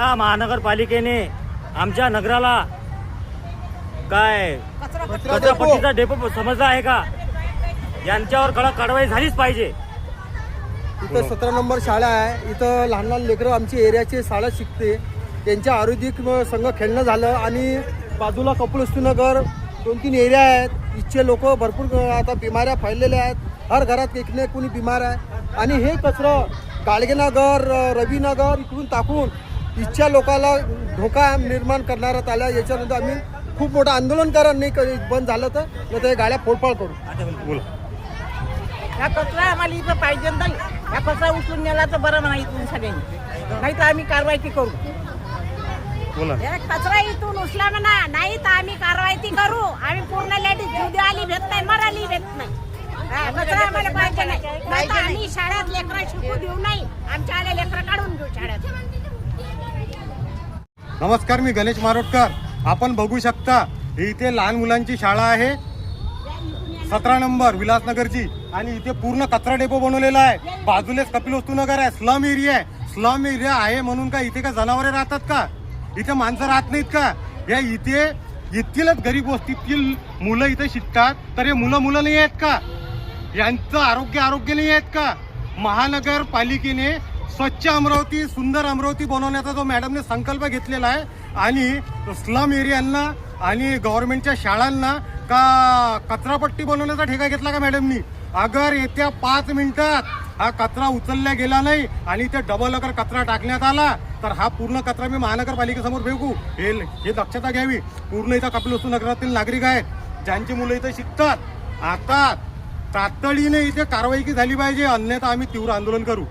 या महानगरपालिकेने आमच्या नगराला काय कचरा पट्टीचा डेपो समजला आहे का? यांच्यावर कडक कारवाई झालीच पाहिजे. इथं सतरा नंबर शाळा आहे. इथं लहान लहान लेकरं आमची एरियाची शाळा शिकते. त्यांच्या आरोग्यिक म- संघ खेळणं झालं आणि बाजूला कपिलवस्तूनगर दोन तीन एरिया आहेत. इथचे लोक भरपूर आता बिमाऱ्या फैललेल्या आहेत. हर घरात एक ना कोणी बिमार आहे. आणि हे कचरं गाडगेनगर रविनगर इकडून टाकून इथच्या लोकांना धोका निर्माण करण्यात आला याच्यानंतर आम्ही खूप मोठं आंदोलन करा नाही क- बंद झालं तर नाही तर हे गाड्या फोडफाड करू. हा कचरा आम्हाला इथं पाहिजे नाही हा कचरा उचलून नेला तर बरं म्हणा इथून सगळ्यांनी. नाही तर आम्ही कारवाई ती करू. हे कचरा इथून उचला म्हणा नाही तर आम्ही कारवाई ती करू. आम्ही पूर्ण लेडीज जुदी आली भेट नाही मराली भेट नाही. हा, कचरा आम्हाला पाहिजे नाही. नाही तर आम्ही शाळेत लेकरं शिकू देऊ नाही. आमच्या आले लेकरं काढून घेऊ शाळेत. नमस्कार मी गणेश मारोटकर. आपण बघू शकता इथे लहान मुलांची शाळा आहे. सतरा नंबर विलासनगरची. आणि इथे पूर्ण कचरा डेपो बनवलेला आहे. बाजूलाच कपिल वस्तूनगर आहे. स्लम एरिया आहे. स्लम एरिया आहे म्हणून का इथे का जनावरे राहतात का? इथे माणसं राहत नाहीत का? या इथे येथीलच गरीब वस्तीतील मुलं इथे शिकतात. तर हे मुलं मुलं नाही आहेत का? यांचं आरोग्य आरोग्य नाही आहेत का? महानगरपालिकेने स्वच्छ अमरावती सुंदर अमरावती बनवण्याचा जो मॅडमने संकल्प घेतलेला आहे आणि स्लम एरियांना आणि गव्हर्नमेंटच्या शाळांना का कचरापट्टी बनवण्याचा ठेका घेतला का मॅडमनी? अगर येत्या पाच मिनिटात हा कचरा उचलला गेला नाही आणि इथे डबल अगर कचरा टाकण्यात आला तर हा पूर्ण कचरा मी महानगरपालिकेसमोर फेकू. हे हे दक्षता घ्यावी. पूर्ण इथं कपिलवस्तू नगरातील नागरिक आहेत. ज्यांची मुलं इथं शिकतात. आता तातडीने इथे कारवाई की झाली पाहिजे अन्यथा आम्ही तीव्र आंदोलन करू.